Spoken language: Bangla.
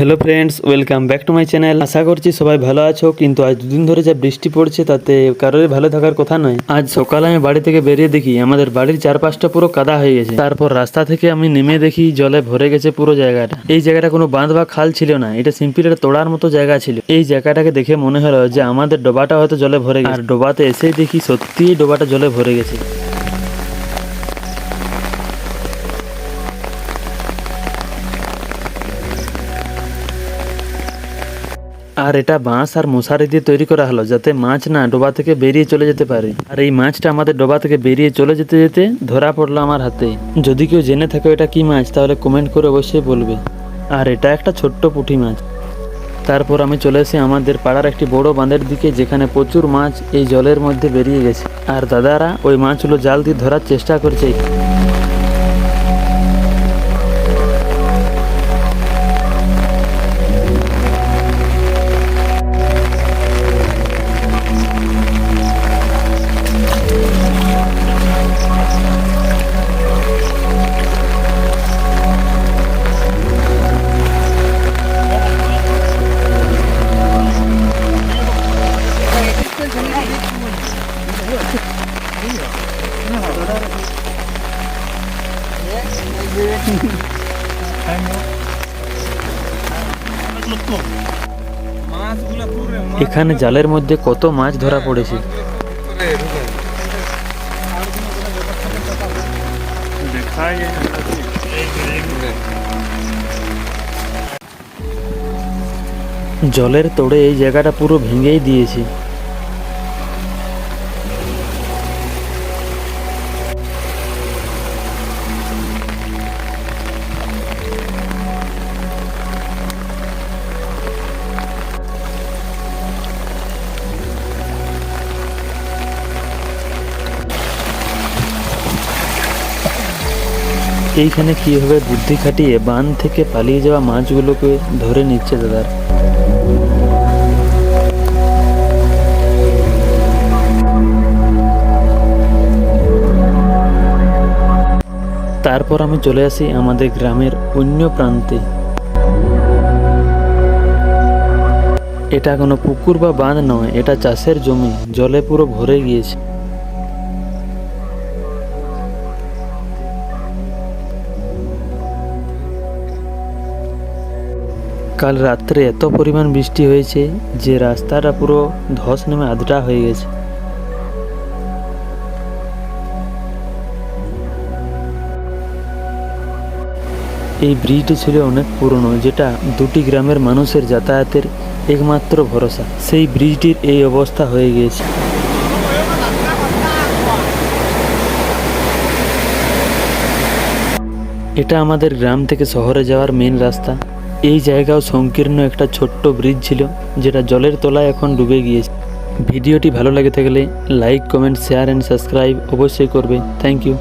Hello friends welcome back to my channel আশা করছি সবাই ভালো আছো, কিন্তু আজ দুদিন ধরে যা বৃষ্টি পড়ছে, তাতে কারোরই ভালো থাকার কথা নয়। আজ সকালে আমি বাড়ি থেকে বেরিয়ে দেখি, আমাদের বাড়ির চারপাশটা পুরো কাদা হয়ে গেছে। তারপর রাস্তা থেকে আমি নেমে দেখি, জলে ভরে গেছে পুরো জায়গাটা। এই জায়গাটা কোনো বাঁধ বা খাল ছিল না, এটা সিম্পল একটা তোড়ার মতো জায়গা ছিল। এই জায়গাটাকে দেখে মনে হলো যে আমাদের ডোবাটা হয়তো জলে ভরে গেছে। আর ডোবাতে এসেই দেখি সত্যিই ডোবাটা জলে ভরে গেছে। আর এটা বাঁশ আর মশারি দিয়ে তৈরি করা হলো যাতে মাছ না ডোবা থেকে বেরিয়ে চলে যেতে পারে। আর এই মাছটা আমাদের ডোবা থেকে বেরিয়ে চলে যেতে যেতে ধরা পড়ল আমার হাতে। যদি কেউ জেনে থাকে এটা কি মাছ, তাহলে কমেন্ট করে অবশ্যই বলবে। আর এটা একটা ছোট্ট পুঁটি মাছ। তারপর আমি চলে এসে আমাদের পাড়ার একটি বড় বাঁধের দিকে যেখানে প্রচুর মাছ এই জলের মধ্যে বেরিয়ে গেছে। আর দাদারা ওই মাছগুলো জাল দিয়ে ধরার চেষ্টা করছে। এখানে জালের মধ্যে কত মাছ ধরা পড়েছে? জলের তোড়ে এই জায়গাটা পুরো ভেঙেই দিয়েছে। এইখানে কীভাবে বুদ্ধি খাটিয়ে বান থেকে পালিয়ে যাওয়া মাছগুলোকে ধরে নিচ্ছে দাদার? তারপর আমি চলে আসি আমাদের গ্রামের অন্য প্রান্তে। এটা কোনো পুকুর বা বাঁধ নয়, এটা চাষের জমি, জলে পুরো ভরে গিয়েছে। কাল রাত্রে এত পরিমাণ বৃষ্টি হয়েছে যে রাস্তাটা পুরো ধস নেমে আধটা হয়ে গেছে। এই ব্রিজটি ছিল অনেক পুরনো, যেটা দুটি গ্রামের মানুষের যাতায়াতের একমাত্র ভরসা। সেই ব্রিজটির এই অবস্থা হয়ে গিয়েছে। এটা আমাদের গ্রাম থেকে শহরে যাওয়ার মেন রাস্তা। এই জায়গাও সংকীর্ণ একটা ছোট্ট ব্রিজ ছিল, যেটা জলের তলায় এখন ডুবে গিয়েছে। ভিডিওটি ভালো লাগে থাকলে like comment share and subscribe অবশ্যই করবে। Thank you